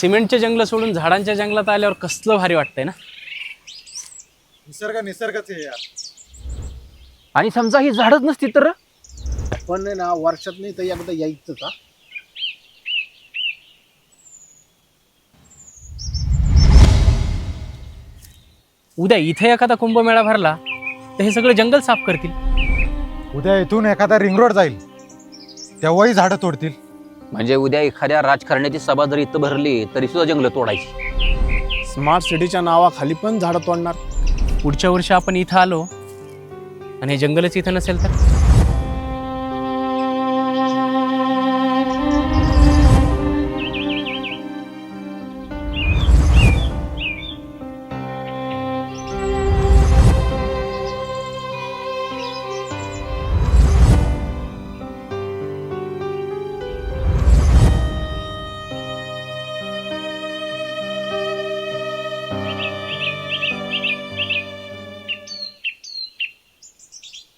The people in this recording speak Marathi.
सिमेंटचे जंगल सोडून झाडांच्या जंगलात आल्यावर कसलं भारी वाटतंय ना? निसर्ग निसर्गच आहे यार. आणि समजा ही झाडच नसती तर? पण आहे ना वर्षात नाही तर एकदा यायचं का उद्या इथे एखादा कुंभमेळा भरला तर हे सगळं जंगल साफ करतील. उद्या इथून एखादा रिंग रोड जाईल. तेव्हाही झाडं तोडतील. म्हणजे उद्या एखाद्या राजकारण्याची सभा जर इथं भरली तरी सुद्धा जंगल तोडायची. स्मार्ट सिटीच्या नावाखाली पण झाडं तोडणार. पुढच्या वर्षी आपण इथं आलो आणि हे जंगलच इथं नसेल तर?